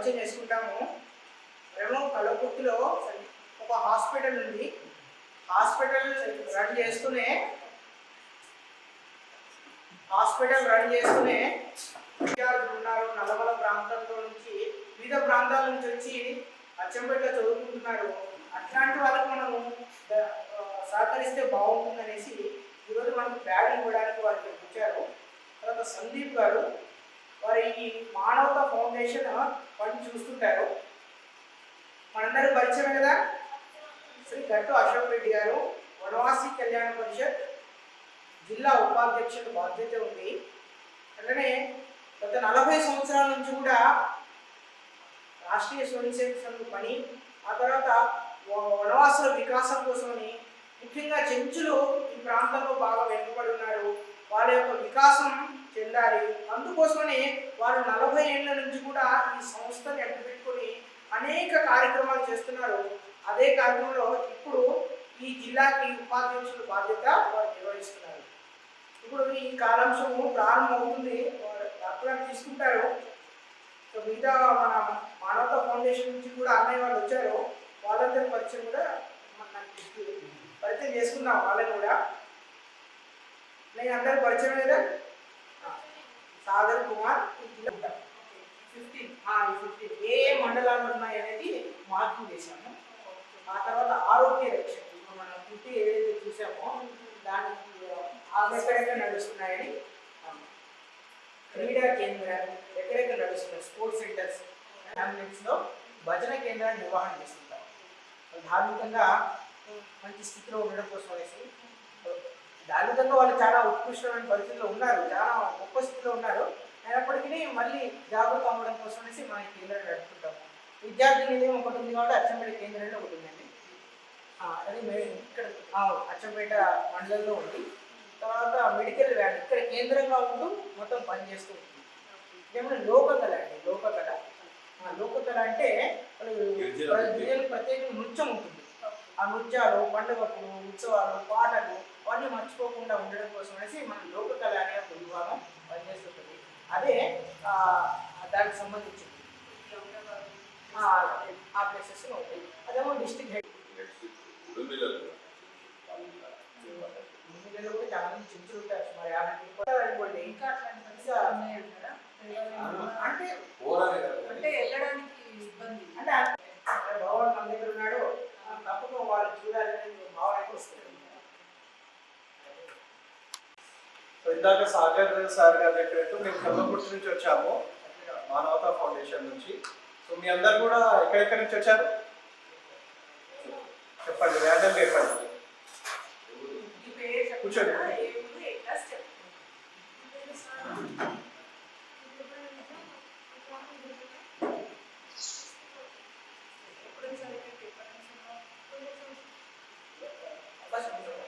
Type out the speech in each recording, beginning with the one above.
పరిచయం చేసుకుంటాము మేము కలకుర్తిలో ఒక హాస్పిటల్ ఉంది. హాస్పిటల్ రన్ చేస్తూనే హాస్పిటల్ రన్ చేస్తూనే విద్యార్థులు ఉన్నారు. నల్లమల ప్రాంతంలో నుంచి వివిధ ప్రాంతాల నుంచి వచ్చి అచ్చంపేటలో చదువుకుంటున్నారు. అట్లాంటి వాళ్ళకు మనము సహకరిస్తే బాగుంటుంది అనేసి ఈరోజు మనకు బ్యాగ్ ఇవ్వడానికి వారికి వచ్చారు. తర్వాత సందీప్ గారు వారి ఈ మానవత ఫౌండేషన్ పని చూస్తుంటారు మనందరూ పరిచయమే కదా? శ్రీ గట్టు అశోక్ రెడ్డి గారు వనవాసి కళ్యాణ పరిషత్ జిల్లా ఉపాధ్యక్షుడు బాధ్యత ఉంది. అట్లనే గత నలభై సంవత్సరాల నుంచి కూడా రాష్ట్రీయ స్వయం సంఘ పని ఆ తర్వాత వనవాసుల వికాసం కోసమని ముఖ్యంగా చెంచులు ఈ ప్రాంతంలో బాగా వెనుకబడి ఉన్నారు. వాళ్ళ యొక్క వికాసం చెందాలి అందుకోసమనే వారు నలభై ఏళ్ళ నుంచి కూడా ఈ సంస్థని పెట్టుకొని అనేక కార్యక్రమాలు చేస్తున్నారు. అదే కార్యక్రమంలో ఇప్పుడు ఈ జిల్లాకి ఉపాధ్యక్షుల బాధ్యత వారు నిర్వహిస్తున్నారు. ఇప్పుడు ఈ కాలాంశము ప్రారంభమవుతుంది వారు తీసుకుంటారు. సో మిగతా మన మానవతా ఫౌండేషన్ నుంచి కూడా అన్నయ్య వాళ్ళు వచ్చారు. వాళ్ళందరి పరిచయం కూడా నాకు పరిచయం చేసుకున్నాం వాళ్ళని కూడా. నేను అందరి పరిచయం లేదా? సాగర్ కుమార్ ఫిఫ్టీన్ ఫిఫ్టీన్ ఏ ఏ మండలాలు ఉన్నాయి అనేది మార్కింగ్ చేశాము. ఆ తర్వాత ఆరోగ్య రక్షణ. ఇప్పుడు మనం ఫిఫ్టీ ఏదైతే చూసామో దానికి ఎక్కడెక్కడ నడుస్తున్నాయని క్రీడా కేంద్రాలు ఎక్కడెక్కడ నడుస్తున్నాయి? Sports centres. లో భజన కేంద్రాన్ని నిర్వహణ చేస్తుంటాం. ధార్మికంగా మంచి స్థితిలో ఉండడం కోసం అనేసి ధార్మికంగా వాళ్ళు చాలా ఉత్కృష్టమైన పరిస్థితిలో ఉన్నారు చాలా గొప్ప స్థితిలో ఉన్నారు. అయినప్పటికీ మళ్ళీ జాగృతం అవ్వడం కోసం అనేసి మన కేంద్రాన్ని నడుపుతుంటాం విద్యార్థి నిలయం ఒకటి ఉంది కాబట్టి అచ్చంపేట కేంద్రంలో ఒకటి ఉందండి. అది ఇక్కడ అచ్చంపేట మండలంలో ఉంది. తర్వాత మెడికల్ వ్యాన్ ఇక్కడ కేంద్రంగా ఉంటూ మొత్తం పనిచేస్తూ ఉంటుంది ఇదేమన్నా లోకకళ అండి లోకకళ. లోకకళ అంటే వాళ్ళు గిరిజన వాళ్ళ నృత్యం. గిరిజనులకు ప్రత్యేక నృత్యం ఉంటుంది. ఆ నృత్యాలు పండుగలు ఉత్సవాలు పాటలు అవన్నీ మర్చిపోకుండా ఉండడం కోసం అనేసి మనం లోకకళ అనే ఒక విభాగం పనిచేస్తుంటుంది. అదే దానికి సంబంధించింది ఆ, ప్లేసెస్ ఉంటాయి. అదేమో డిస్ట్రిక్ట్ హెడ్ ముందులో కూడా చాలా మంది చెంచులు ఉంటారు. సుమారు యాభై ఇంకా అట్లాంటి? అంటే అంటే వెళ్ళడానికి ఇబ్బంది. అంటే అక్కడ భగవాన్ మన దగ్గర ఉన్నాడు ఆ, తప్పకుండా వాళ్ళు చూడాలని భావన అయితే వస్తుంది సో ఇందాక సాగర్ సార్ గారు చెప్పినట్టు మేము కల్వకుర్తి నుంచి వచ్చాము మానవతా ఫౌండేషన్ నుంచి. సో మీ అందరు కూడా ఎక్కడెక్కడి నుంచి వచ్చారు చెప్పండి ర్యాండమ్ చెప్పండి ఈ పేరు చెప్పండి. కూర్చోండి. ఏ ఊరు, ఏ క్లాస్ చెప్పండి. ఎప్పుడైనా సరే ఇక్కడికి ఎప్పుడైనా సరే. అవకాశం ఉంటుంది.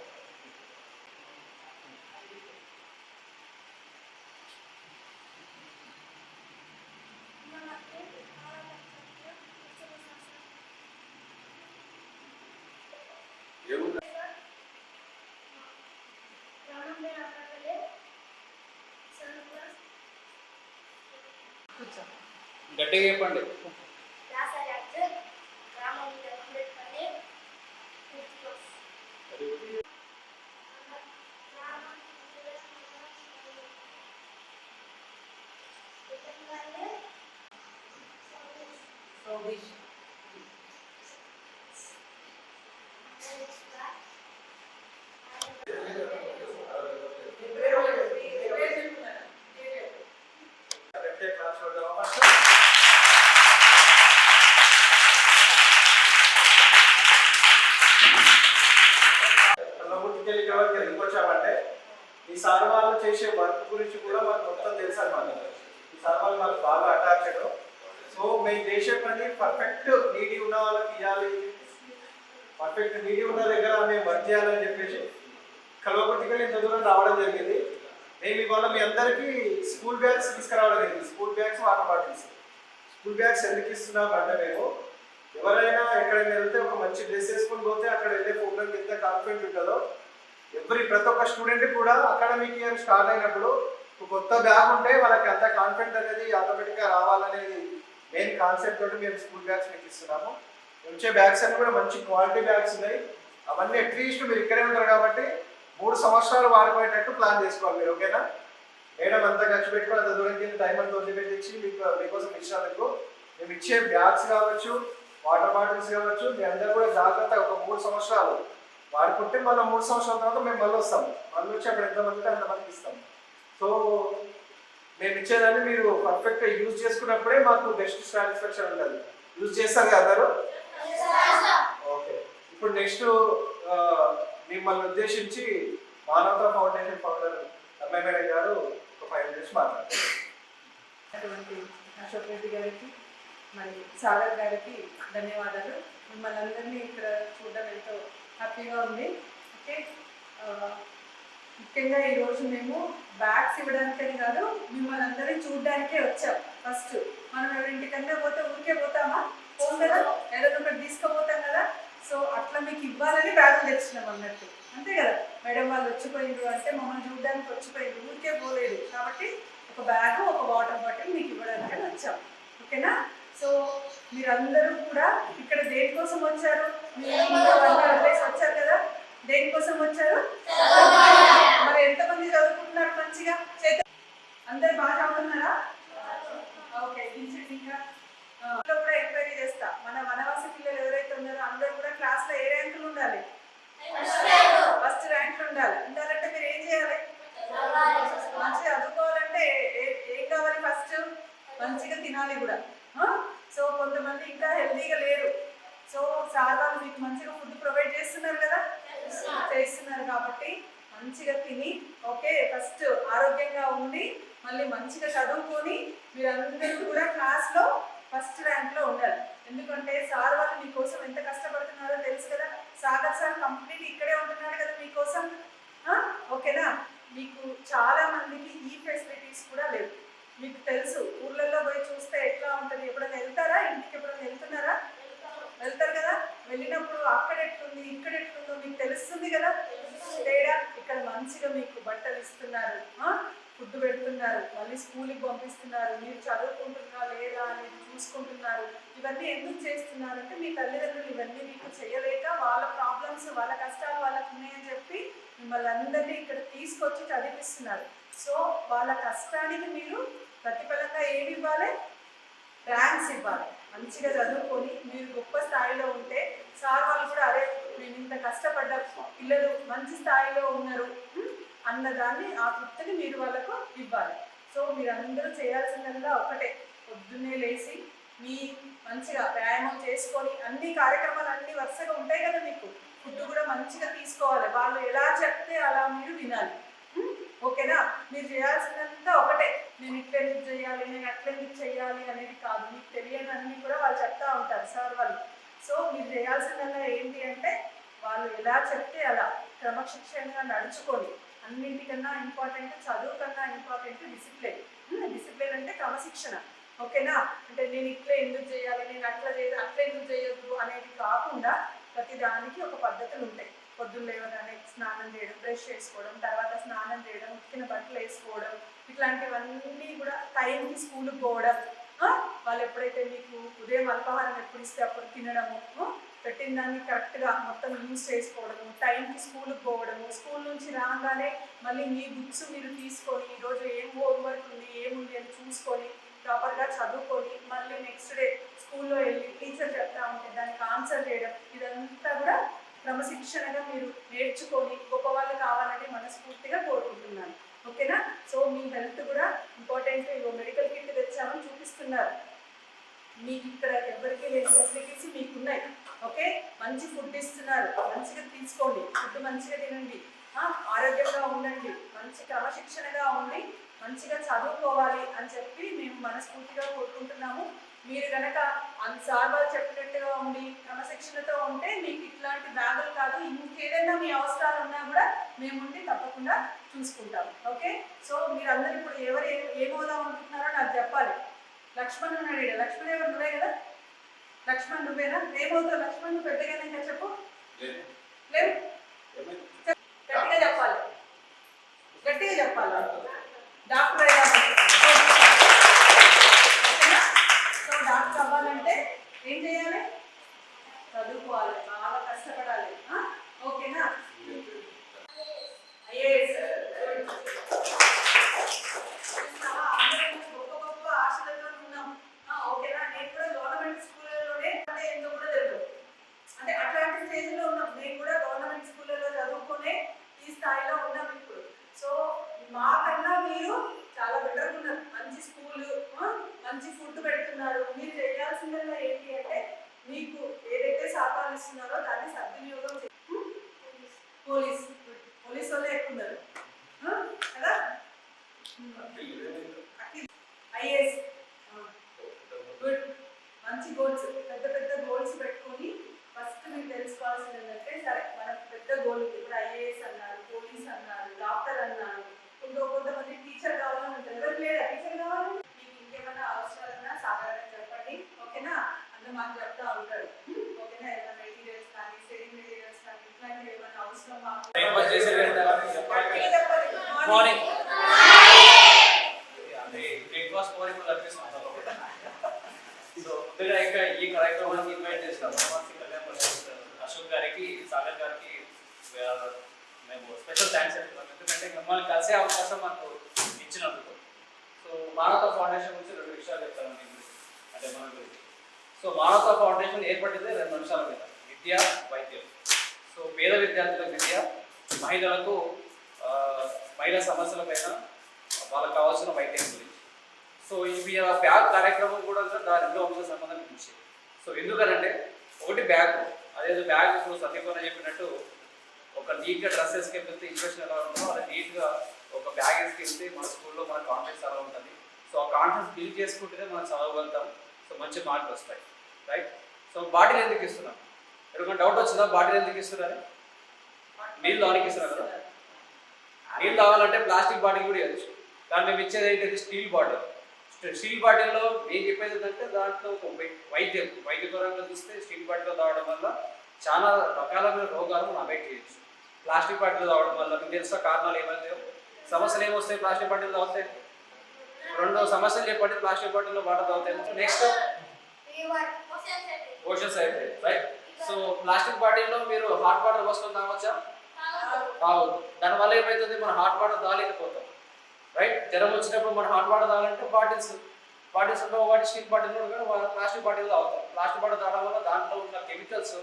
కూర్చో. గట్టిగా చెప్పండి సౌదీష్. మీ పేరు ఒకటి. మీ పేరు చెప్తున్నారా? పేరు చెప్పండి. గట్టిగా క్లాస్ చూద్దామా కల్వకుర్తికి వెళ్ళి ఇక్కడ వరకు ఎందుకు వచ్చామంటే ఈ సార్ వాళ్ళు చేసే వర్క్ గురించి కూడా మాకు మొత్తం తెలుసు అనమాట ఈ వాళ్ళు మాకు బాగా అటాచ్డ్ సో మేము చేసే పని పర్ఫెక్ట్ నీడి ఉన్న వాళ్ళకి ఇవ్వాలి. పర్ఫెక్ట్ నీడి ఉన్న దగ్గర మేము వర్క్ చేయాలని చెప్పేసి కల్వకుర్తికి వెళ్ళి ఇంత దూరం రావడం జరిగింది. మేము ఇవాళ మీ అందరికీ స్కూల్ బ్యాగ్స్ తీసుకురావడం జరిగింది. School bags water bottles school bags ఎందుకు ఇస్తున్నాం అంటే మేము ఎవరైనా ఎక్కడైనా వెళ్తే ఒక మంచి డ్రెస్ వేసుకొని పోతే అక్కడ వెళ్ళే ప్రోగ్రామ్కి ఎంత కాన్ఫిడెంట్ ఉంటుందో ఎవ్రీ ప్రతి ఒక్క స్టూడెంట్ కూడా అకాడమిక్ ఇయర్ స్టార్ట్ అయినప్పుడు కొత్త బ్యాగ్ ఉంటే వాళ్ళకి అంత కాన్ఫిడెంట్ అనేది ఆటోమేటిక్గా రావాలనేది మెయిన్ కాన్సెప్ట్ తోటి మేము స్కూల్ బ్యాగ్స్ మీకు ఇస్తున్నాము వచ్చే బ్యాగ్స్ అన్ని కూడా మంచి క్వాలిటీ బ్యాగ్స్ ఉన్నాయి. అవన్నీ అట్లీస్ట్ మీరు ఇక్కడే ఉంటారు కాబట్టి మూడు సంవత్సరాలు వాడిపోయేటట్టు ప్లాన్ చేసుకోవాలి మీరు ఓకేనా? మేడం అంతా ఖర్చు పెట్టుకుని అంత దూరం కింద టైం అంతా వదిలిపెట్టి ఇచ్చి మీకు మీకోసం ఇచ్చినందుకు మేము ఇచ్చే బ్యాగ్స్ కావచ్చు వాటర్ బాటిల్స్ కావచ్చు మీ అందరూ కూడా జాగ్రత్తగా ఒక మూడు సంవత్సరాలు వాడుకుంటే మళ్ళీ మూడు సంవత్సరాల తర్వాత మేము మళ్ళీ వస్తాం మళ్ళీ వచ్చి అక్కడ ఎంతమంది ఉంటే అంతమందికి ఇస్తాం సో మేము ఇచ్చేదాన్ని మీరు పర్ఫెక్ట్గా యూజ్ చేసుకున్నప్పుడే మాకు బెస్ట్ సాటిస్ఫాక్షన్ ఉంటుంది. యూజ్ చేస్తారు కదా అందరూ? ఓకే ఇప్పుడు నెక్స్ట్ మిమ్మల్ని ఉద్దేశించి మానవతా ఫౌండేషన్ ఫౌండర్ అమ్మాయి మేడం గారు ఒక ఫైవ్ మినిట్స్ మాట్లాడతారు. అటువంటి అశోక్ రెడ్డి గారికి మరి సాగర్ గారికి ధన్యవాదాలు. మిమ్మల్ని అందరినీ ఇక్కడ చూడడం ఎంతో హ్యాపీగా ఉంది. ఓకే ముఖ్యంగా ఈరోజు మేము బ్యాగ్స్ ఇవ్వడానికని కాదు మిమ్మల్ని అందరినీ చూడడానికే వచ్చాం. ఫస్ట్ మనం ఎవరింటికన్నా పోతే ఊరికే పోతామా? పోం కదా ఏదైనా ఒకటి తీసుకుపోతాం కదా. సో అట్లా మీకు ఇవ్వాలని బ్యాగులు తెచ్చినాం అన్నట్టు. అంతే కదా? మేడం వాళ్ళు వచ్చిపోయిండ్రు అంటే మమ్మల్ని చూడడానికి వచ్చిపోయిండ్రు. ఊరికే పోలేదు. కాబట్టి ఒక బ్యాగ్ ఒక వాటర్ బాటిల్ మీకు ఇవ్వడానికి వచ్చాం. ఓకేనా? సో మీరందరూ కూడా ఇక్కడ దేనికోసం వచ్చారు? మీరు వచ్చారు కదా? దేనికోసం వచ్చారు? మరి ఎంతమంది చదువుకుంటున్నారు మంచిగా? చేత అందరు బాగా చదువుతున్నారా? ఓకే దించండి ఇంకా. కూడా ఎంక్వైరీ చేస్తా. మన వనవాసి పిల్లలు ఎవరైతే ఉన్నారో అందరూ కూడా క్లాస్లో ఏ ర్యాంకులు ఉండాలి? ఫస్ట్ ర్యాంకులు ఉండాలి. ఉండాలంటే మీరు ఏం చేయాలి? మంచిగా చదువుకోవాలంటే ఏం కావాలి ఫస్ట్ మంచిగా తినాలి కూడా. సో కొంతమంది ఇంకా హెల్తీగా లేరు. సో సార్ వాళ్ళు మీకు మంచిగా ఫుడ్ ప్రొవైడ్ చేస్తున్నారు కదా? చేస్తున్నారు కాబట్టి మంచిగా తిని ఓకే ఫస్ట్ ఆరోగ్యంగా ఉండి మళ్ళీ మంచిగా చదువుకొని మీరందరూ కూడా క్లాస్లో ఫస్ట్ ర్యాంక్లో ఉండాలి. ఎందుకంటే సార్ వాళ్ళు మీకోసం ఎంత కష్టపడుతున్నారో తెలుసు కదా? సాగర్ సార్ కంప్లీట్ ఇక్కడే ఉంటున్నాడు కదా మీకోసం. ఓకేనా? మీకు చాలా మందికి ఈ ఫెసిలిటీస్ కూడా లేవు. మీకు తెలుసు ఊర్లలో పోయి చూస్తే ఎట్లా ఉంటుంది? ఎప్పుడైనా వెళ్తారా? ఇంటికి ఎప్పుడైనా వెళ్తున్నారా? వెళ్తారు కదా? వెళ్ళినప్పుడు అక్కడ ఎట్లుంది? ఇక్కడ ఎట్లుందో మీకు తెలుస్తుంది కదా? తేడా ఇక్కడ మంచిగా మీకు బట్టలు ఇస్తున్నారు. ఫుడ్ పెడుతున్నారు. మళ్ళీ స్కూల్కి పంపిస్తున్నారు. మీరు చదువుకుంటున్నా లేదా అనేది చూసుకుంటున్నారు. ఇవన్నీ ఎందుకు చేస్తున్నారంటే మీ తల్లిదండ్రులు ఇవన్నీ మీకు చేయలేక వాళ్ళ ప్రాబ్లమ్స్ వాళ్ళ కష్టాలు వాళ్ళకు ఉన్నాయని చెప్పి మిమ్మల్ని అందరినీ ఇక్కడ తీసుకొచ్చి చదివిస్తున్నారు. సో వాళ్ళ కష్టానికి మీరు ప్రతిఫలంగా ఏమి ఇవ్వాలి? ర్యాంక్స్ ఇవ్వాలి. మంచిగా చదువుకొని మీరు గొప్ప స్థాయిలో ఉంటే సార్ వాళ్ళు కూడా అరే నేను ఇంత కష్టపడ్డ పిల్లలు మంచి స్థాయిలో ఉన్నారు అన్నదాన్ని ఆ తృప్తిని మీరు వాళ్ళకు ఇవ్వాలి. సో మీరందరూ చేయాల్సిందల్లా ఒకటే పొద్దున్నే లేచి మీ మంచిగా వ్యాయామం చేసుకొని అన్ని కార్యక్రమాలు అన్ని వరుసగా ఉంటాయి కదా మీకు. ఫుడ్ కూడా మంచిగా తీసుకోవాలి. వాళ్ళు ఎలా చెప్తే అలా మీరు వినాలి. ఓకేనా? మీరు చేయాల్సిందంతా ఒకటే. నేను ఇట్లెందుకు చేయాలి? నేను అట్లెందుకు చేయాలి అనేది కాదు. మీకు తెలియని అన్నీ కూడా వాళ్ళు చెప్తా ఉంటారు సార్ వాళ్ళు. సో మీరు చేయాల్సిందల్లా ఏంటి అంటే వాళ్ళు ఎలా చెప్తే అలా క్రమశిక్షణగా నడుచుకొని అన్నింటికన్నా ఇంపార్టెంట్ చదువు కన్నా ఇంపార్టెంట్ డిసిప్లిన్. డిసిప్లిన్ అంటే క్రమశిక్షణ. ఓకేనా? అంటే నేను ఇట్లా ఎందుకు చేయాలి నేను అట్లా చేయాలి అట్లా ఎందుకు చేయొద్దు అనేది కాకుండా ప్రతి దానికి ఒక పద్ధతులు ఉంటాయి. పొద్దున్న లేవగానే స్నానం చేయడం బ్రష్ చేసుకోవడం తర్వాత స్నానం చేయడం ఉతికిన బట్టలు వేసుకోవడం ఇట్లాంటివన్నీ కూడా టైంకి స్కూల్కి పోవడం వాళ్ళు ఎప్పుడైతే మీకు ఉదయం అల్పాహారం ఎప్పుడు ఇస్తే అప్పుడు తినడము పెట్టిన దాన్ని కరెక్ట్గా మొత్తం యూజ్ చేసుకోవడము టైంకి స్కూల్కి పోవడము స్కూల్ నుంచి రాగానే మళ్ళీ మీ బుక్స్ మీరు తీసుకొని ఈరోజు ఏం హోంవర్క్ ఉంది ఏముంది అని చూసుకొని ప్రాపర్గా చదువుకొని మళ్ళీ నెక్స్ట్ డే స్కూల్లో వెళ్ళి టీచర్ చెప్తా ఉంటే దానికి ఆన్సర్ చేయడం ఇదంతా కూడా క్రమశిక్షణగా మీరు నేర్చుకొని గొప్ప వాళ్ళు కావాలని మనస్ఫూర్తిగా కోరుకుంటున్నాను. ఓకేనా? సో మీ హెల్త్ కూడా ఇంపార్టెంట్. ఇగో మెడికల్ కిట్ తెచ్చామని చూపిస్తున్నారు. మీకు ఇక్కడ ఎవరికి లేని ఫెసిలిటీస్ మీకు ఉన్నాయి ఓకే? మంచి ఫుడ్ ఇస్తున్నారు. మంచిగా తీసుకోండి. ఫుడ్ మంచిగా తినండి. ఆరోగ్యంగా ఉండండి. మంచి క్రమశిక్షణగా ఉండి మంచిగా చదువుకోవాలి అని చెప్పి మేము మనస్ఫూర్తిగా కోరుకుంటున్నాము. మీరు కనుక సార్ వాళ్ళు చెప్పినట్టుగా నిరీక్షణతో ఉంటే మీకు ఇట్లాంటి బ్యాగులు కాదు. ఇంకేదైనా మీ అవసరాలు ఉన్నా కూడా మేము ఉండి తప్పకుండా చూసుకుంటాం. ఓకే? సో మీరందరూ ఇప్పుడు ఎవరు ఏ హోదాం అనుకుంటున్నారో నాకు చెప్పాలి. లక్ష్మణ్ ఉన్నాడు ఇక్కడ లక్ష్మణ్ ఎవరు? నువ్వే కదా? లక్ష్మణ్ నువ్వేనా? ఏమవుతావు లక్ష్మణ్ నువ్వు పెద్దగానే చెప్పు. లేదు. గట్టిగా చెప్పాలి. గట్టిగా చెప్పాలి. డాక్టర్ సో డాక్టర్ అవ్వాలంటే ఏం చేయాలి? చదువుకోవాలి బాగా కష్టపడాలి. ఓకేనా? ఉన్నాం. ఓకేనా? నేను కూడా గవర్నమెంట్ అంటే కూడా తెలియదు. అంటే అట్లాంటి ఉన్నాం. కూడా గవర్నమెంట్ చదువుకునే ఈ స్థాయిలో ఉన్నాం ఇప్పుడు. సో మాకన్నా మీరు చాలా బెటర్ మంచి స్కూల్ మంచి ఫుడ్ పెడుతున్నారు. మీరు చేయాల్సిందల్లా ఏంటి అంటే మీకు ఇస్తున్నారో దాన్ని సద్వినియోగం? పోలీస్. పోలీస్. వాళ్ళే ఎక్కువ ఉన్నారు? కదా? ఐఏఎస్. గుడ్. మంచి గోల్స్ పెద్ద పెద్ద గోల్స్ పెట్టుకొని ఫస్ట్ మీకు తెలుసుకోవాల్సింది ఏంటంటే సరే మనకు పెద్ద గోల్ ఉంది ఇప్పుడు ఐఏఎస్ అన్నారు పోలీస్ అన్నారు డాక్టర్ అన్నారు ఇంకో కొంతమంది టీచర్ కావాలని ఉంటుంది ఎవరికి లేదా టీచర్ కావాలి మీకు ఇంకేమైనా అవసరాలన్నా సాధారణ చెప్పండి ఓకేనా అందులో మాకు చెప్తా ఉంటాడు ఓకేనా ఏమైనా మెటీరియల్స్ కానీ స్టడీ మెటీరియల్స్ కానీ ఇట్లాంటివి ఏమైనా అవసరం మాకు బ్రేక్ఫాస్ట్ చేసే వెళ్తారా గట్టిగా morning. బ్రేక్ఫాస్ట్ మార్నింగ్ కూడా అనిపిస్తుంది సో ముందుగా ఇంకా ఈ కార్యక్రమానికి ఇన్వైట్ చేస్తాం అశోక్ గారికి సాగర్ గారికి మేము స్పెషల్ థ్యాంక్స్ చెప్తున్నాం. ఎందుకంటే మిమ్మల్ని కలిసే అవకాశం మాకు ఇచ్చినందుకు. సో మానవత ఫౌండేషన్ గురించి రెండు విషయాలు చెప్తాను మీ గురించి అంటే మన గురించి. సో మానవత ఫౌండేషన్ ఏర్పడింది రెండు అంశాల మీద విద్య వైద్యం. సో పేద విద్యార్థుల విద్య మహిళలకు మహిళా సమస్యల పైన వాళ్ళకి కావాల్సిన వైద్యం గురించి. సో ఇవి ఆ బ్యాగ్ కార్యక్రమం కూడా దాని రెండు అంశాల సంబంధం గురించి. సో ఎందుకనంటే ఒకటి బ్యాగ్. అదేదో బ్యాగ్ ఇప్పుడు సందీప్ చెప్పినట్టు ఒక నీట్గా డ్రెస్ వేసుకెళ్తే ఇన్ఫెక్షన్ ఎలా ఉంటుందో అలా నీట్గా ఒక బ్యాగ్ వేసుకెళ్తే మన స్కూల్లో మన కాన్ఫిడెన్స్ ఎలా ఉంటుంది. సో ఆ కాన్ఫిడెన్స్ బిల్డ్ చేసుకుంటేనే మనం చదవగలుగుతాం. సో మంచి మార్కులు వస్తాయి. రైట్ సో బాటిల్ ఎందుకు ఇస్తున్నాం ఎవరికైనా డౌట్ వచ్చిందా? బాటిల్ ఎందుకు ఇస్తున్నారు? నీళ్ళు దానికి ఇస్తున్నారు కదా? నీళ్ళు తాగాలంటే ప్లాస్టిక్ బాటిల్ కూడా ఇవ్వచ్చు. కానీ మేము ఇచ్చేది ఏంటంటే స్టీల్ బాటిల్. స్టీల్ బాటిల్లో నేను చెప్పేది ఏంటంటే దాంట్లో ఒక వై- వైద్యం వైద్యపరంగా చూస్తే స్టీల్ బాటిల్లో తాగడం వల్ల చాలా రకాలైన రోగాలు మనం అవాయిడ్ చేయొచ్చు. ప్లాస్టిక్ బాటిల్ తాగడం వల్ల మీకు తెలుసా కారణాలు ఏమైతే సమస్యలు ఏమొస్తాయి ప్లాస్టిక్ బాటిల్ తాగితే? రెండు సమస్యలు చెప్పండి ప్లాస్టిక్ బాటిల్లో వాటర్ తాగుతాయి నెక్స్ట్? ఓషన్స్ అయితే రైట్ సో ప్లాస్టిక్ బాటిల్లో మీరు హాట్ వాటర్ పోసుకొని తాగొచ్చా? తాగదు దానివల్ల ఏమవుతుంది మనం హాట్ వాటర్ తాగలేకపోతాం రైట్ జ్వరం వచ్చినప్పుడు మనం హాట్ వాటర్ తాగాలంటే బాటిల్స్. బాటిల్స్ ఉన్న వాటి స్టీల్ బాటిల్ కూడా ప్లాస్టిక్ బాటిల్ తాగుతాం. ప్లాస్టిక్ బాటిల్ తాగడం వల్ల దాంట్లో ఉన్న కెమికల్స్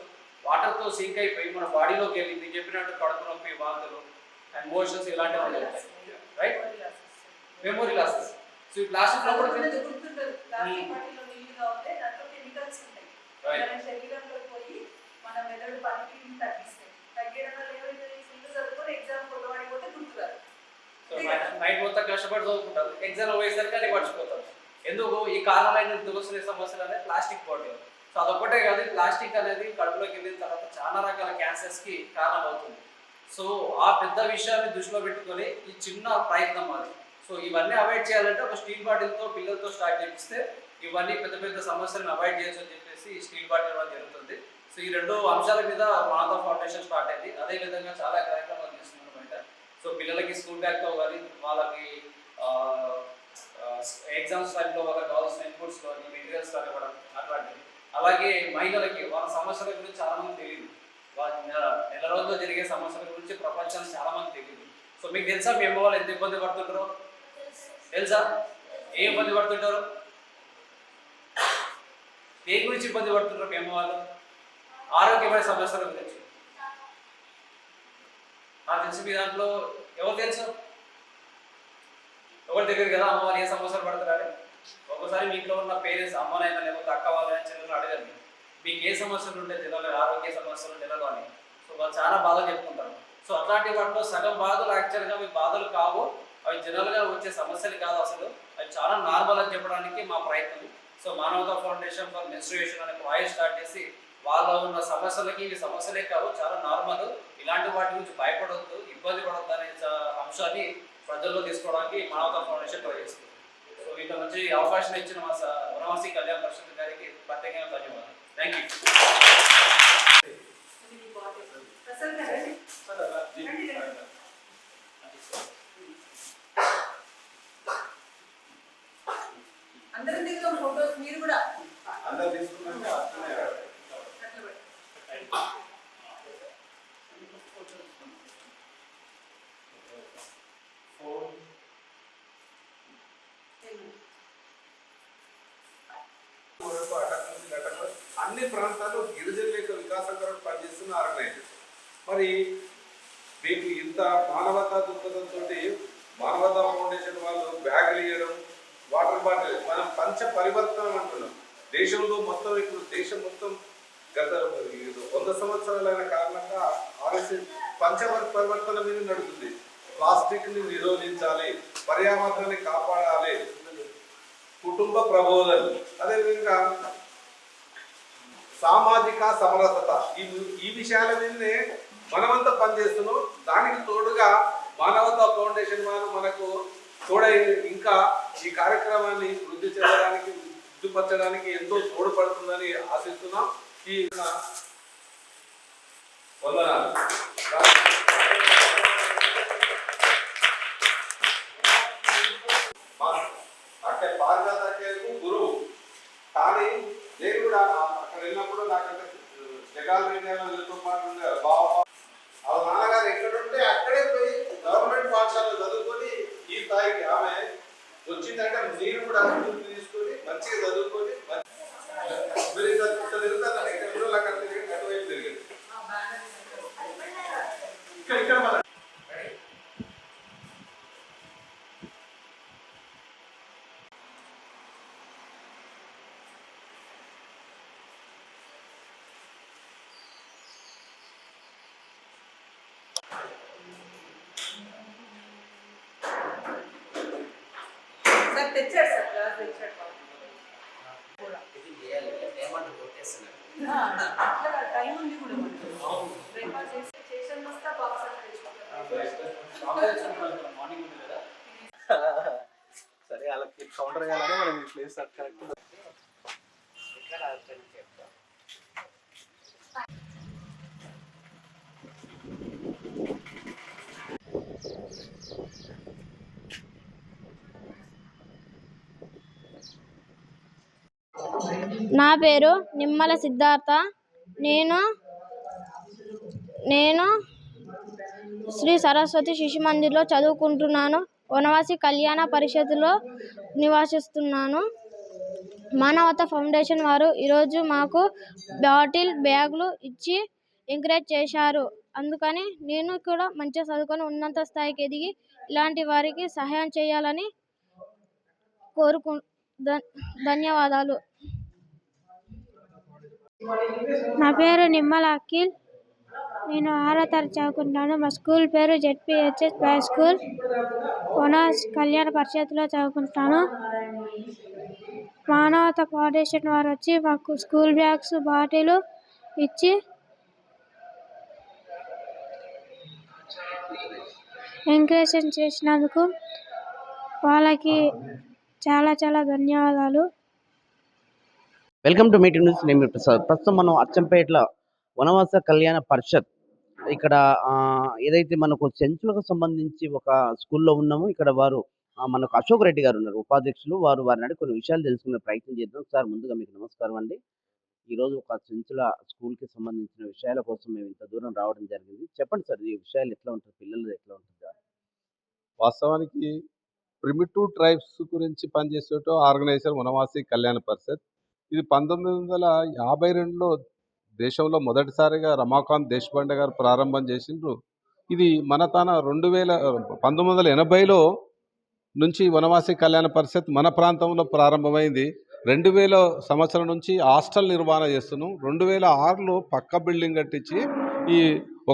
వాటర్తో సింక్ అయిపోయి మన బాడీలోకి వెళ్ళి నేను చెప్పినట్టు కడుపు నొప్పి వాంతులు అండ్ మోషన్స్ ఇలాంటివి ఉంటాయి. రైట్ మెమొరీ లాసెస్ సో ఈ ప్లాస్టిక్లో కూడా కెమికల్స్ ఉంటాయి. Right. మన శరీరంలో పోయి మన మెదడు పనితీరుని తగ్గిస్తాయి. తగ్గడం వల్ల ఏమైతుంది ఫుల్ చదువుకొని ఎగ్జామ్ కొట్టబడిపోతే గుర్తురాదు సో నైట్ మొత్తం కష్టపడి చదువుకుంటారు. ఎగ్జామ్ పోయేసరికి అది మర్చిపోతారు. ఎందుకు? ఈ కారణమైన దురస్తున్న సమస్యలు అనేది ప్లాస్టిక్ బాటిల్. సో అదొక్కటే కాదు ప్లాస్టిక్ అనేది కడుపులోకి వెళ్ళిన తర్వాత చాలా రకాల క్యాన్సర్స్కి కారణం అవుతుంది సో ఆ పెద్ద విషయాన్ని దృష్టిలో పెట్టుకొని ఈ చిన్న ప్రయత్నం అది. సో ఇవన్నీ అవాయిడ్ చేయాలంటే ఒక స్టీల్ బాటిల్తో పిల్లలతో స్టార్ట్ చేపిస్తే ఇవన్నీ పెద్ద పెద్ద సమస్యలను అవాయిడ్ చేయొచ్చు అని చెప్పేసి ఈ స్టీల్ బాటిల్ ఇవ్వడం జరుగుతుంది. సో ఈ రెండు అంశాల మీద మాధవ్ ఫౌండేషన్ స్టార్ట్ అయింది. అదే విధంగా చాలా కార్యక్రమాలు సో పిల్లలకి స్కూల్ బ్యాగ్తో కానీ వాళ్ళకి ఎగ్జామ్స్ టైంలో వాళ్ళకి కావాల్సిన ఇన్పుట్స్ కానీ మెటీరియల్స్ కానీ ఇవ్వడం అట్లాంటివి. అలాగే మహిళలకి వాళ్ళ సమస్యల గురించి చాలా మంది తెలియదు. వాళ్ళ నెల రోజుల్లో జరిగే సమస్యల గురించి ప్రపంచానికి చాలా మంది తెలియదు. సో మీకు తెలుసా మీ అమ్మ వాళ్ళు ఎంత ఇబ్బంది పడుతుంటారో? తెలుసా? ఏ ఇబ్బంది పడుతుంటారు? ఏ గురించి ఇబ్బంది పడుతుంటారు మీ అమ్మ వాళ్ళు? ఆరోగ్యమైన సమస్యల గురించి. నాకు తెలిసి మీ దాంట్లో ఎవరు తెలుసు? ఎవరి దగ్గర కదా అమ్మ వాళ్ళు ఏ సమస్యలు పడతారు ఒకసారి మీ ఇంట్లో ఉన్న పేరెంట్స్ అమ్మనైనా లేకపోతే అక్క వాళ్ళైనా చిన్నలు అడగండి మీకు ఏ సమస్యలు ఉంటే జనాలు ఆరోగ్య సమస్యలు తెలియదు అని. సో వాళ్ళు చాలా బాధలు చెప్పుకుంటారు. సో అట్లాంటి వాటిలో సగం బాధలు యాక్చువల్గా మీ బాధలు కావు. అవి జనరల్గా వచ్చే సమస్యలు కాదు అసలు. అవి చాలా నార్మల్ అని చెప్పడానికి మా ప్రయత్నం. So Manavata foundation for menstruation అనే ప్రాజెక్ట్ స్టార్ట్ చేసి వాళ్ళ ఉన్న సమస్యలకి ఇవి సమస్యలే కావు చాలా నార్మల్ ఇలాంటి వాటి గురించి భయపడవద్దు ఇబ్బంది పడవద్దు అనే అంశాన్ని ప్రజల్లో తీసుకోవడానికి మానవతా ఫౌండేషన్ ట్రై చేస్తుంది. సో ఇంత మంచి అవకాశం ఇచ్చిన మా వనవాసి కళ్యాణ్ పరిషత్ గారికి ప్రత్యేకంగా ధన్యవాదాలు. Thank you. అందరం దిగుతాం ఫోటోస్ మీరు కూడా అందరు తీసుకున్నాక అట్లనే అట్లా పెట్టి. వరకు అటక్ నుంచి అటక్ వరకు అన్ని ప్రాంతాల్లో గిరిజనుల యొక్క వికాసం కొరకు పనిచేస్తున్న ఆర్గనైజేషన్ మరి మీకు ఇంత మానవతా దృక్పథంతో మానవతా ఫౌండేషన్ వాళ్ళు బ్యాగులు ఇవ్వడం వాటర్ బాటిల్ మనం పంచ పరివర్తనం అంటున్నాం. దేశంలో మొత్తం ఇప్పుడు దేశం మొత్తం గత వంద సంవత్సరాలైన కారణంగా ఆర్ఎస్ఎస్ పంచ పరివర్తన మీద నడుస్తుంది. ప్లాస్టిక్ని నిరోధించాలి పర్యావరణాన్ని కాపాడాలి. కుటుంబ ప్రబోధన. అదేవిధంగా సామాజిక సమరసత. ఈ ఈ విషయాల మీదనే మనమంతా పనిచేస్తున్నాం దానికి తోడుగా మానవతా ఫౌండేషన్ వారు మనకు తోడై ఇంకా ఈ కార్యక్రమాన్ని వృద్ధి చేయడానికి వృద్ధిపరచడానికి ఎంతో తోడ్పడుతుందని ఆశిస్తున్నాం. ఈ వందనాలు. అంటే పారిజాతకు గురువు. కానీ నేను కూడా అక్కడ వెళ్ళినప్పుడు నాకంటే జగాల్ రెడ్డి పాటు ఉండే నాన్నగారు ఎక్కడుంటే అక్కడే పోయి గవర్నమెంట్ పాఠశాలలో చదువుకొని ఈ స్థాయికి ఆమె వచ్చిందంటే నేను కూడా అభివృద్ధి తీసుకొని మంచిగా చదువుకొని మంచి- మీరు ఇట్లా ఇట్లా తిరుగుతారు ఇక్కడ ఊళ్ళో అక్కడ తిరిగి అటువైపు తిరిగింది ఇక్కడ ఇక్కడ మన సార్ తెచ్చాడు సార్ క్లాస్ తెచ్చాడు అట్లా టైం ఉంది కూడా బ్రేక్ఫాస్ట్ చేసి వస్తా బాక్స్ సరే వాళ్ళకి కౌంటర్ చేయాలని మనం ఈ ప్లేస్ కరెక్ట్ నా పేరు నిమ్మల సిద్ధార్థ. నేను నేను శ్రీ సరస్వతి శిశు మందిర్లో చదువుకుంటున్నాను. వనవాసి కళ్యాణ పరిషత్తులో నివాసిస్తున్నాను. మానవత ఫౌండేషన్ వారు ఈరోజు మాకు బాటిల్ బ్యాగులు ఇచ్చి ఎంకరేజ్ చేశారు. అందుకని నేను కూడా మంచిగా చదువుకొని ఉన్నత స్థాయికి ఎదిగి ఇలాంటి వారికి సహాయం చేయాలని కోరుకు ధన్యవాదాలు. నా పేరు నిమ్మల అఖిల్. నేను ఆరో తరగతి చదువుకుంటాను మా స్కూల్ పేరు జెడ్పిహెచ్ఎస్ బై స్కూల్. వనాస్ కళ్యాణ పరిషత్లో చదువుకుంటాను మానవత ఫౌండేషన్ వారు వచ్చి మాకు స్కూల్ బ్యాగ్స్ బాటిల్ ఇచ్చి ఎంకరేజ్ చేసినందుకు వాళ్ళకి చాలా చాలా ధన్యవాదాలు. Welcome to meeting news. నేను ప్రసాద్. ప్రస్తుతం మనం అచ్చంపేటలో వనవాస కళ్యాణ పరిషత్ ఇక్కడ ఏదైతే మనకు సెంచులకు సంబంధించి ఒక స్కూల్లో ఉన్నామో ఇక్కడ వారు మనకు అశోక్ రెడ్డి గారు ఉన్నారు. ఉపాధ్యక్షులు. వారు వారిని అడిగి కొన్ని విషయాలు తెలుసుకునే ప్రయత్నం చేద్దాం. సార్ ముందుగా మీకు నమస్కారం అండి. ఈరోజు ఒక సెంచుల స్కూల్కి సంబంధించిన విషయాల కోసం మేము ఇంత దూరం రావడం జరిగింది. చెప్పండి సార్ ఈ విషయాలు ఎట్లా ఉంటుంది పిల్లలు ఎట్లా ఉంటుంది? వాస్తవానికి ప్రిమిటివ్ ట్రైబ్స్ గురించి పనిచేసేటో ఆర్గనైజర్ వనవాసి కళ్యాణ పరిషత్. ఇది పంతొమ్మిది వందల యాభై రెండులో దేశంలో మొదటిసారిగా రమాకాంత్ దేశపాండే గారు ప్రారంభం చేసిండ్రు. ఇది మన తన రెండు వేల పంతొమ్మిది వందల ఎనభైలో నుంచి వనవాసి కళ్యాణ పరిషత్ మన ప్రాంతంలో ప్రారంభమైంది. రెండు వేల సంవత్సరం నుంచి హాస్టల్ నిర్మాణం చేస్తున్నాం. రెండు వేల ఆరులో పక్క బిల్డింగ్ కట్టించి ఈ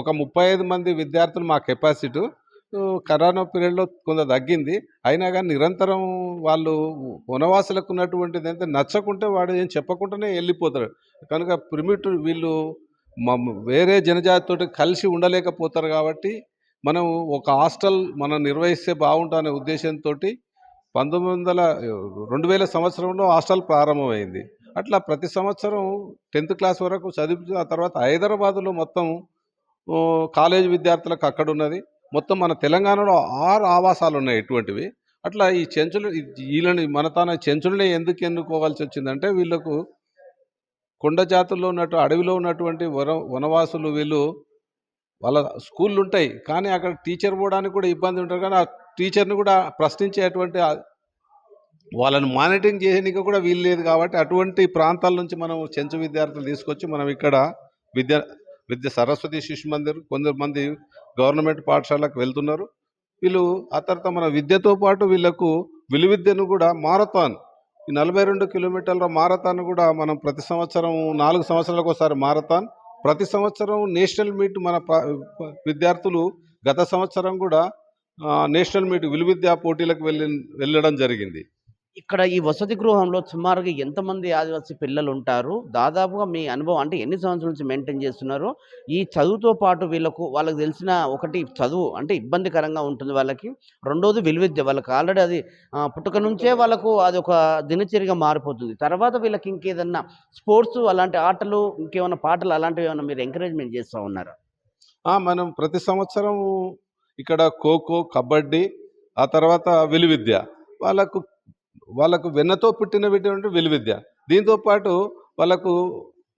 ఒక ముప్పై ఐదు మంది విద్యార్థులు మా కెపాసిటీ కరోనా పీరియడ్లో కొంత తగ్గింది. అయినా కానీ నిరంతరం వాళ్ళు వనవాసులకు ఉన్నటువంటిది అంటే నచ్చకుంటే వాడు ఏం చెప్పకుండానే వెళ్ళిపోతారు కనుక ప్రిమిటివ్ వీళ్ళు వేరే జనజాతితోటి కలిసి ఉండలేకపోతారు కాబట్టి మనం ఒక హాస్టల్ మనం నిర్వహిస్తే బాగుంటుందనే ఉద్దేశంతో పంతొమ్మిది వందల రెండు వేల సంవత్సరంలో హాస్టల్ ప్రారంభమైంది. అట్లా ప్రతి సంవత్సరం టెన్త్ క్లాస్ వరకు చదివి ఆ తర్వాత హైదరాబాదులో మొత్తం కాలేజీ కాలేజ్ విద్యార్థులకు అక్కడ ఉన్నది మొత్తం మన తెలంగాణలో ఆరు ఆవాసాలు ఉన్నాయి ఇటువంటివి అట్లా ఈ చెంచులు వీళ్ళని మన తన చెంచులని ఎందుకు ఎన్నుకోవాల్సి వచ్చిందంటే వీళ్ళకు కొండ జాతుల్లో ఉన్నట్టు అడవిలో ఉన్నటువంటి వన వనవాసులు వీళ్ళు వాళ్ళ స్కూళ్ళు ఉంటాయి కానీ అక్కడ టీచర్ పోవడానికి కూడా ఇబ్బంది ఉంటారు. కానీ ఆ టీచర్ని కూడా ప్రశ్నించేటువంటి వాళ్ళని మానిటరింగ్ చేయడానికి కూడా వీలు లేదు కాబట్టి అటువంటి ప్రాంతాల నుంచి మనం చెంచు విద్యార్థులు తీసుకొచ్చి మనం ఇక్కడ విద్య విద్య సరస్వతి శిశు మందిర్ కొంతమంది గవర్నమెంట్ పాఠశాలకు వెళ్తున్నారు. వీళ్ళు ఆ తర్వాత మన విద్యతో పాటు వీళ్ళకు విలువిద్యను కూడా మారథాన్ ఈ నలభై రెండు కిలోమీటర్ల మారథాన్ కూడా మనం ప్రతి సంవత్సరం నాలుగు సంవత్సరాలకు ఒకసారి మారథాన్. ప్రతి సంవత్సరం నేషనల్ మీట్ మన విద్యార్థులు గత సంవత్సరం కూడా నేషనల్ మీట్ విలువిద్యా పోటీలకు వెళ్ళి వెళ్ళడం జరిగింది. ఇక్కడ ఈ వసతి గృహంలో సుమారుగా ఎంతమంది ఆదివాసీ పిల్లలు ఉంటారు దాదాపుగా మీ అనుభవం అంటే ఎన్ని సంవత్సరాల నుంచి మెయింటైన్ చేస్తున్నారు? ఈ చదువుతో పాటు వీళ్ళకు వాళ్ళకి తెలిసిన ఒకటి చదువు అంటే ఇబ్బందికరంగా ఉంటుంది వాళ్ళకి. రెండోది విలువిద్య. వాళ్ళకి ఆల్రెడీ అది పుట్టుక నుంచే వాళ్ళకు అది ఒక దినచర్యగా మారిపోతుంది. తర్వాత వీళ్ళకి ఇంకేదన్నా స్పోర్ట్స్ అలాంటి ఆటలు ఇంకేమైనా పాటలు అలాంటివి ఏమైనా మీరు ఎంకరేజ్మెంట్ చేస్తూ ఉన్నారా? మనం ప్రతి సంవత్సరం ఇక్కడ ఖోఖో కబడ్డీ ఆ తర్వాత విలువిద్య. వాళ్ళకు వాళ్ళకు వెన్నతో పుట్టినటువంటి విలువిద్య. దీంతో పాటు వాళ్ళకు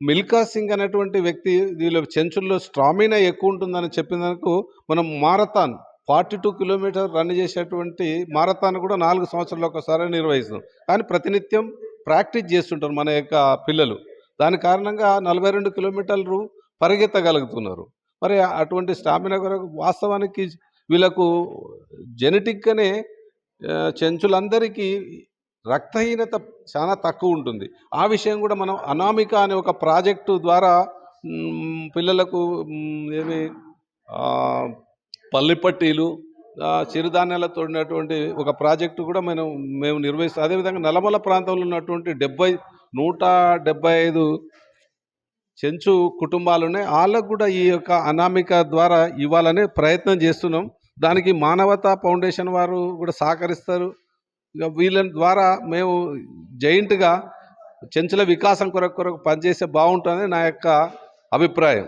మిల్కా సింగ్ అనేటువంటి వ్యక్తి వీళ్ళ చెంచుల్లో స్ట్రామినా ఎక్కువ ఉంటుందని చెప్పినందుకు మనం marathon forty two kilometre run చేసేటువంటి మారథాన్ కూడా నాలుగు సంవత్సరాలు ఒకసారి నిర్వహిస్తాం కానీ ప్రతినిత్యం ప్రాక్టీస్ చేస్తుంటారు మన యొక్క పిల్లలు. దాని కారణంగా నలభై రెండు కిలోమీటర్లు పరిగెత్తగలుగుతున్నారు. మరి అటువంటి స్టామినా కొరకు వాస్తవానికి వీళ్ళకు జెనెటిక్గానే చెంచులందరికీ రక్తహీనత చాలా తక్కువ ఉంటుంది. ఆ విషయం కూడా మనం అనామిక అనే ఒక ప్రాజెక్టు ద్వారా పిల్లలకు ఏమి పల్లిపట్టీలు చిరుధాన్యాలతో ఉన్నటువంటి ఒక ప్రాజెక్టు కూడా మనం మేము నిర్వహిస్తాం అదేవిధంగా నల్లమల ప్రాంతంలో ఉన్నటువంటి డెబ్బై నూట డెబ్బై ఐదు చెంచు కుటుంబాలు ఉన్నాయి. వాళ్ళకు కూడా ఈ యొక్క అనామిక ద్వారా ఇవ్వాలనే ప్రయత్నం చేస్తున్నాం. దానికి మానవతా ఫౌండేషన్ వారు కూడా సహకరిస్తారు. వీళ్ళ ద్వారా మేము జైంట్గా చెంచుల వికాసం కొరకు కొరకు పనిచేస్తే బాగుంటుంది నా యొక్క అభిప్రాయం.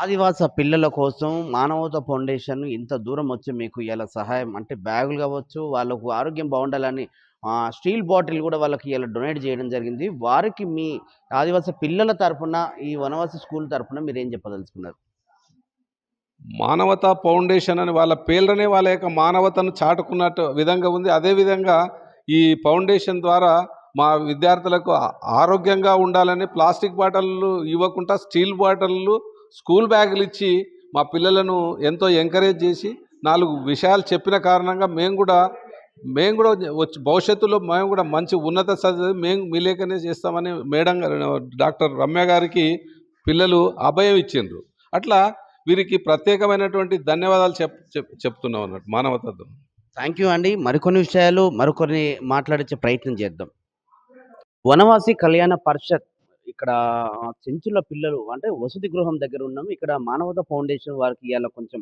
ఆదివాస పిల్లల కోసం మానవత ఫౌండేషన్ ఇంత దూరం వచ్చి మీకు ఇలా సహాయం అంటే బ్యాగులు కావచ్చు వాళ్ళకు ఆరోగ్యం బాగుండాలని ఆ, స్టీల్ బాటిల్ కూడా వాళ్ళకి ఇలా డొనేట్ చేయడం జరిగింది. వారికి మీ ఆదివాస పిల్లల తరపున ఈ వనవాసి స్కూల్ తరపున మీరు ఏం చెప్పదలుచుకున్నారు? మానవతా ఫౌండేషన్ అని వాళ్ళ పేర్లనే వాళ్ళ యొక్క మానవతను చాటుకున్నట్టు విధంగా ఉంది. అదేవిధంగా ఈ ఫౌండేషన్ ద్వారా మా విద్యార్థులకు ఆరోగ్యంగా ఉండాలని ప్లాస్టిక్ బాటిళ్ళు ఇవ్వకుండా స్టీల్ బాటిళ్ళు స్కూల్ బ్యాగులు ఇచ్చి మా పిల్లలను ఎంతో ఎంకరేజ్ చేసి నాలుగు విషయాలు చెప్పిన కారణంగా మేము కూడా మేము కూడా వచ్చి భవిష్యత్తులో మేము కూడా మంచి ఉన్నత చదువు మేము మీ లేకనే చేస్తామని మేడం గారు డాక్టర్ రమ్య గారికి పిల్లలు అభయం ఇచ్చిండ్రు. అట్లా వీరికి ప్రత్యేకమైనటువంటి ధన్యవాదాలు చెప్ చెప్ చెప్తున్నాం అన్నట్టు మానవతత్వం థ్యాంక్ యూ అండి. మరికొన్ని విషయాలు మరికొన్ని మాట్లాడించే ప్రయత్నం చేద్దాం. వనవాసి కళ్యాణ పరిషత్ ఇక్కడ చెంచుల పిల్లలు అంటే వసతి గృహం దగ్గర ఉన్నాము. ఇక్కడ మానవత ఫౌండేషన్ వారికి ఇవాళ కొంచెం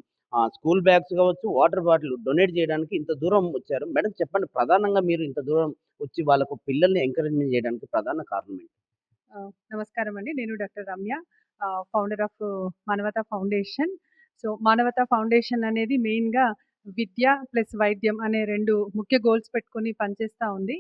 స్కూల్ బ్యాగ్స్ కావచ్చు వాటర్ బాటిల్ డొనేట్ చేయడానికి ఇంత దూరం వచ్చారు. మేడం చెప్పండి ప్రధానంగా మీరు ఇంత దూరం వచ్చి వాళ్ళకు పిల్లల్ని ఎంకరేజ్మెంట్ చేయడానికి ప్రధాన కారణం ఏంటి? నమస్కారం అండి. నేను doctor Ramya founder of Manavata foundation. So Manavata foundation అనేది మెయిన్గా విద్య ప్లస్ వైద్యం అనే రెండు ముఖ్య గోల్స్ పెట్టుకొని పనిచేస్తూ ఉంది.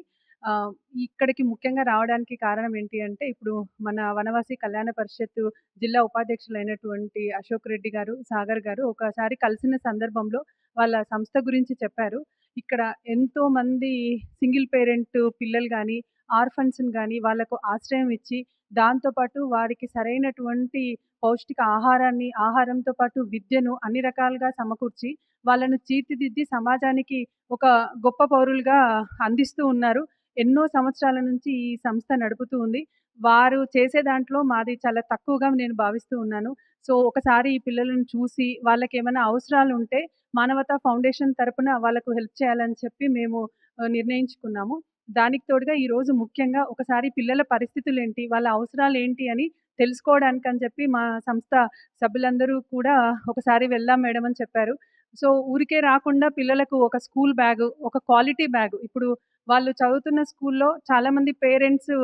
ఇక్కడికి ముఖ్యంగా రావడానికి కారణం ఏంటి అంటే ఇప్పుడు మన వనవాసి కళ్యాణ పరిషత్ జిల్లా ఉపాధ్యక్షులైనటువంటి అశోక్ రెడ్డి గారు సాగర్ గారు ఒకసారి కలిసిన సందర్భంలో వాళ్ళ సంస్థ గురించి చెప్పారు. ఇక్కడ ఎంతో మంది సింగిల్ పేరెంట్ పిల్లలు కానీ ఆర్ఫన్స్ని కానీ వాళ్ళకు ఆశ్రయం ఇచ్చి దాంతోపాటు వారికి సరైనటువంటి పౌష్టిక ఆహారాన్ని ఆహారంతో పాటు విద్యను అన్ని రకాలుగా సమకూర్చి వాళ్ళను తీర్చిదిద్ది సమాజానికి ఒక గొప్ప పౌరులుగా అందిస్తూ ఉన్నారు. ఎన్నో సంవత్సరాల నుంచి ఈ సంస్థ నడుపుతూ ఉంది. వారు చేసే దాంట్లో మాది చాలా తక్కువగా నేను భావిస్తూ ఉన్నాను. సో ఒకసారి ఈ పిల్లలను చూసి వాళ్ళకి ఏమైనా అవసరాలు ఉంటే మానవతా ఫౌండేషన్ తరపున వాళ్ళకు హెల్ప్ చేయాలని చెప్పి మేము నిర్ణయించుకున్నాము. దానికి తోడుగా ఈరోజు ముఖ్యంగా ఒకసారి పిల్లల పరిస్థితులు ఏంటి వాళ్ళ అవసరాలు ఏంటి అని తెలుసుకోవడానికి అని చెప్పి మా సంస్థ సభ్యులందరూ కూడా ఒకసారి వెళ్దాం మేడం అని చెప్పారు. సో ఊరికే రాకుండా పిల్లలకు ఒక స్కూల్ బ్యాగ్ ఒక క్వాలిటీ బ్యాగ్. ఇప్పుడు వాళ్ళు చదువుతున్న స్కూల్లో చాలామంది పేరెంట్స్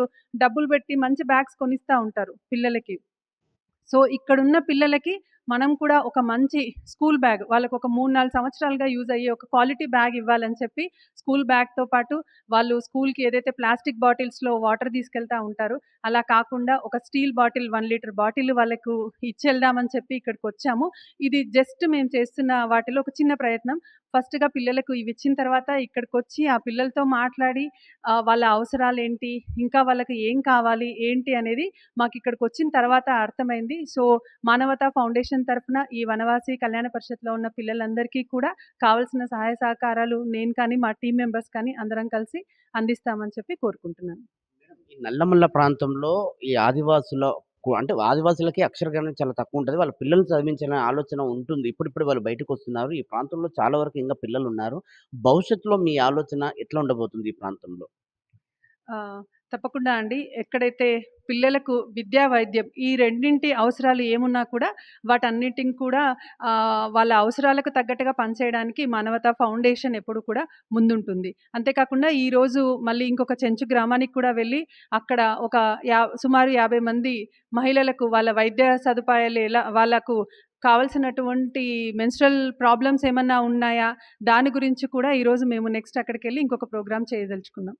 డబ్బులు పెట్టి మంచి బ్యాగ్స్ కొనిస్తూ ఉంటారు పిల్లలకి. సో ఇక్కడున్న పిల్లలకి మనం కూడా ఒక మంచి స్కూల్ బ్యాగ్ వాళ్ళకు ఒక మూడు నాలుగు సంవత్సరాలుగా యూజ్ అయ్యే ఒక క్వాలిటీ బ్యాగ్ ఇవ్వాలని చెప్పి స్కూల్ బ్యాగ్తో పాటు వాళ్ళు స్కూల్కి ఏదైతే ప్లాస్టిక్ బాటిల్స్లో వాటర్ తీసుకెళ్తా ఉంటారో అలా కాకుండా ఒక steel bottle one litre bottle వాళ్ళకు ఇచ్చేద్దామని చెప్పి ఇక్కడికి వచ్చాము. ఇది జస్ట్ మేము చేస్తున్న వాటిలో ఒక చిన్న ప్రయత్నం. ఫస్ట్గా పిల్లలకు ఇవి ఇచ్చిన తర్వాత ఇక్కడికి వచ్చి ఆ పిల్లలతో మాట్లాడి వాళ్ళ అవసరాలు ఏంటి ఇంకా వాళ్ళకి ఏం కావాలి ఏంటి అనేది మాకు ఇక్కడికి వచ్చిన తర్వాత అర్థమైంది. సో మానవతా ఫౌండేషన్ ఫౌండేషన్ తరఫున ఈ వనవాసి కళ్యాణ పరిషత్లో ఉన్న పిల్లలందరికీ కూడా కావాల్సిన సహాయ సహకారాలు నేను కానీ మా టీం మెంబర్స్ కానీ అందరం కలిసి అందిస్తామని చెప్పి కోరుకుంటున్నాను. ఈ నల్లమల్ల ప్రాంతంలో ఈ ఆదివాసుల అంటే ఆదివాసులకి అక్షరజ్ఞానం చాలా తక్కువ ఉంటుంది. వాళ్ళ పిల్లల్ని చదివించాలనే ఆలోచన ఉంటుంది. ఇప్పుడిప్పుడు వాళ్ళు బయటకు వస్తున్నారు. ఈ ప్రాంతంలో చాలా వరకు ఇంకా పిల్లలు ఉన్నారు భవిష్యత్తులో మీ ఆలోచన ఎట్లా ఉండబోతుంది ఈ ప్రాంతంలో? తప్పకుండా అండి. ఎక్కడైతే పిల్లలకు విద్యా వైద్యం ఈ రెండింటి అవసరాలు ఏమున్నా కూడా వాటన్నిటిని కూడా వాళ్ళ అవసరాలకు తగ్గట్టుగా పనిచేయడానికి మానవతా ఫౌండేషన్ ఎప్పుడు కూడా ముందుంటుంది. అంతేకాకుండా ఈరోజు మళ్ళీ ఇంకొక చెంచు గ్రామానికి కూడా వెళ్ళి అక్కడ ఒక యా సుమారు యాభై మంది మహిళలకు వాళ్ళ వైద్య సదుపాయాలు ఎలా వాళ్ళకు కావాల్సినటువంటి మెన్స్ట్రల్ ప్రాబ్లమ్స్ ఏమన్నా ఉన్నాయా? దాని గురించి కూడా ఈరోజు మేము నెక్స్ట్ అక్కడికి వెళ్ళి ఇంకొక ప్రోగ్రామ్ చేయదలుచుకున్నాం.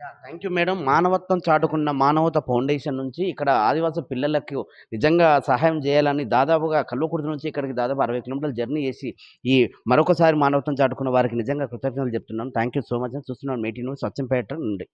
Thank you madam. మానవత్వం చాటుకున్న మానవత ఫౌండేషన్ నుంచి ఇక్కడ ఆదివాసీ పిల్లలకు నిజంగా సహాయం చేయాలని దాదాపుగా కల్వకుర్తి నుంచి ఇక్కడికి దాదాపు అరవై కిలోమీటర్ల జర్నీ చేసి ఈ మరొకసారి మానవత్వం చాటుకున్న వారికి నిజంగా కృతజ్ఞతలు చెప్తున్నాను. థ్యాంక్ యూ సో మచ్ అని చూస్తున్నాను మీటింగ్ స్వచ్ఛంపేట నుండి.